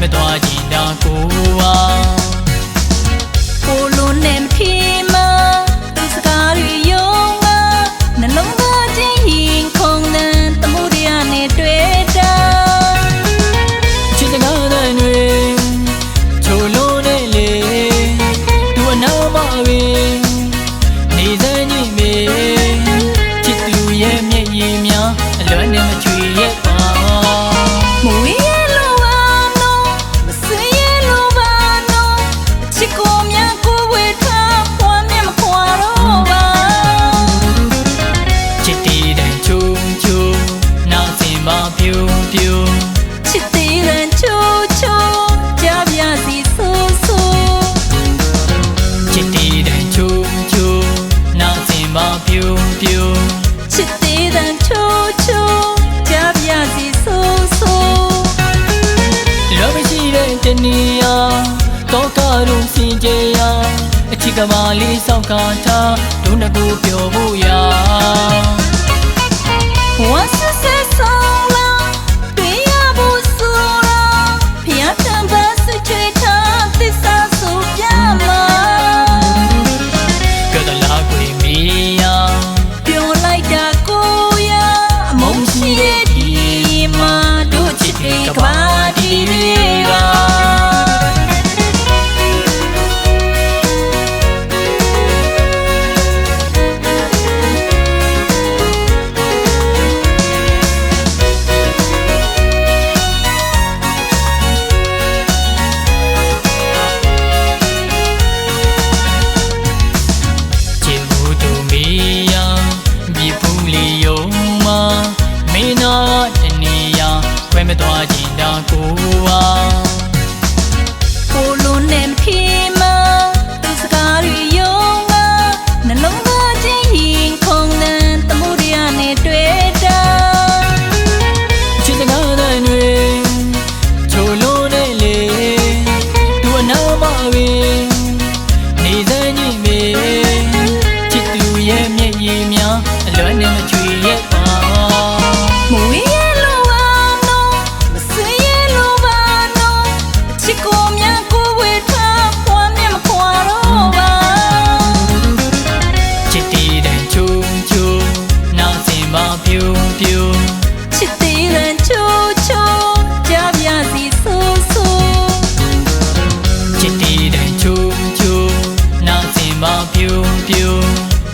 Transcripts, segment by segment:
မသွားချင်တာကိုဝါကိုလုံးနဲ့မထီမသူစကားတွေယုံငါနှလုံးသားချင်းရင် င်ကြရာအချစ်ကမာလေးဆောက်ကားထားဒုနကူပြောဖို့ရာဝါစ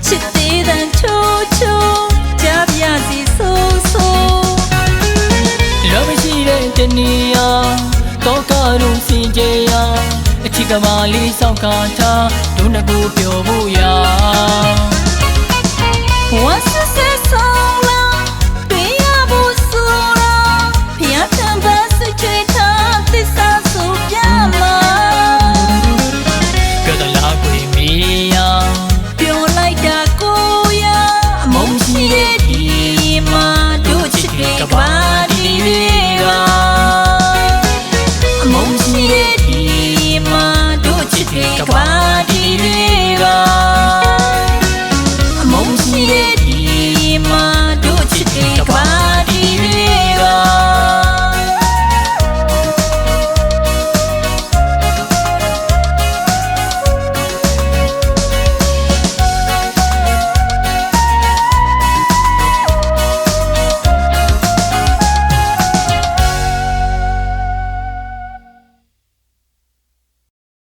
ချစ်သေးတဲ့ချိုးချိုးကြပြစီဆိုးဆိုးလောမရှိတဲ့တဏီယာတောကလုံးစင်ကြရာအချစ်ကမာလေးဆောက်ကားချဒုနကူပြောဖို့ရာ What's